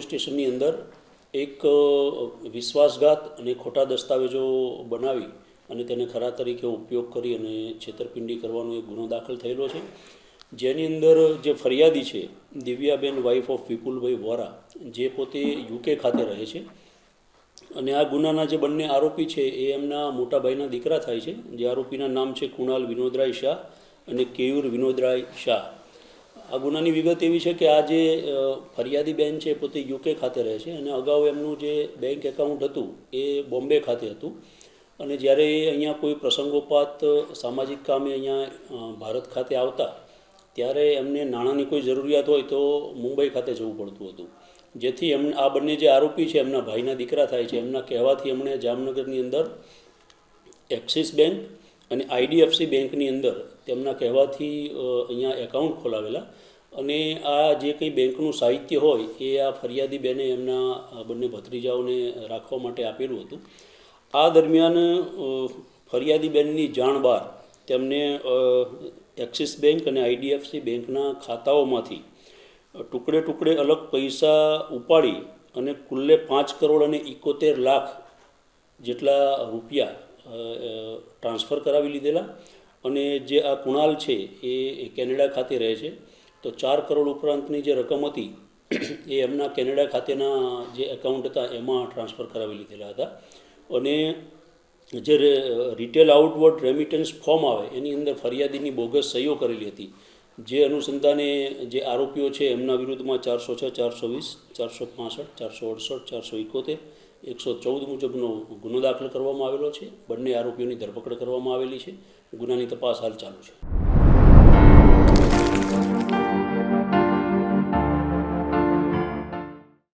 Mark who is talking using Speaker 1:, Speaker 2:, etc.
Speaker 1: સ્ટેશનની અંદર એક વિશ્વાસઘાત અને ખોટા દસ્તાવેજો બનાવી અને તેને ખરા તરીકે ઉપયોગ કરી અને છેતરપિંડી કરવાનો એક ગુનો દાખલ થયેલો છે. જેની અંદર જે ફરિયાદી છે, દિવ્યાબેન વાઇફ ઓફ વિપુલભાઈ વોરા, જે પોતે યુકે ખાતે રહે છે અને આ ગુનાના જે બંને આરોપી છે, એ એમના મોટાભાઈના દીકરા થાય છે. જે આરોપીના નામ છે કુણાલ વિનોદરાય શાહ અને કેયુર વિનોદરાય શાહ. આ ગુનાની વિગત એવી છે કે આ જે ફરિયાદી બેન છે પોતે યુકે ખાતે રહે છે અને અગાઉ એમનું જે બેંક એકાઉન્ટ હતું એ બોમ્બે ખાતે હતું. અને જ્યારે એ અહીંયા કોઈ પ્રસંગોપાત, સામાજિક કામે અહીંયા ભારત ખાતે આવતા, ત્યારે એમને નાણાંની કોઈ જરૂરિયાત હોય તો મુંબઈ ખાતે જવું પડતું હતું. જેથી એમ, આ બંને જે આરોપી છે એમના ભાઈના દીકરા થાય છે. એમના કહેવાથી એમણે જામનગરની અંદર એક્સિસ બેંક અને આઈડીએફસી બેંકની અંદર તેમના કહેવાથી અહીંયા એકાઉન્ટ ખોલાવેલા અને આ જે કંઈ બેંકનું સાહિત્ય હોય એ આ ફરિયાદી બેને એમના બંને ભત્રીજાઓને રાખવા માટે આપેલું હતું. આ દરમિયાન ફરિયાદી બેનની જાણ બહાર તેમને એક્સિસ બેંક અને આઈડીએફસી બેંકના ખાતાઓમાંથી ટુકડે ટુકડે અલગ પૈસા ઉપાડી અને કુલ્લે પાંચ કરોડ અને એકોતેર લાખ જેટલા રૂપિયા ટ્રાન્સફર કરાવી લીધેલા અને જે આ કુણાલ છે એ કેનેડા ખાતે રહે છે. તો ચાર કરોડ ઉપરાંતની જે રકમ હતી એ એમના કેનેડા ખાતેના જે એકાઉન્ટ હતા એમાં ટ્રાન્સફર કરાવી લીધેલા હતા. અને જે રિટેલ આઉટવર્ડ રેમિટન્સ ફોર્મ આવે એની અંદર ફરિયાદીની બોગસ સહીઓ કરેલી હતી. જે અનુસંધાને જે આરોપીઓ છે એમના વિરુદ્ધમાં ચારસો છ, ચારસો વીસ, ચારસો પાસઠ, ચારસો અડસઠ, ચારસો એકોતેર એકસો ચૌદ મુજબનો ગુનો દાખલ કરવામાં આવેલો છે. બંને આરોપીઓની ધરપકડ કરવામાં આવેલી છે. ગુનાની તપાસ હાલ ચાલુ છે.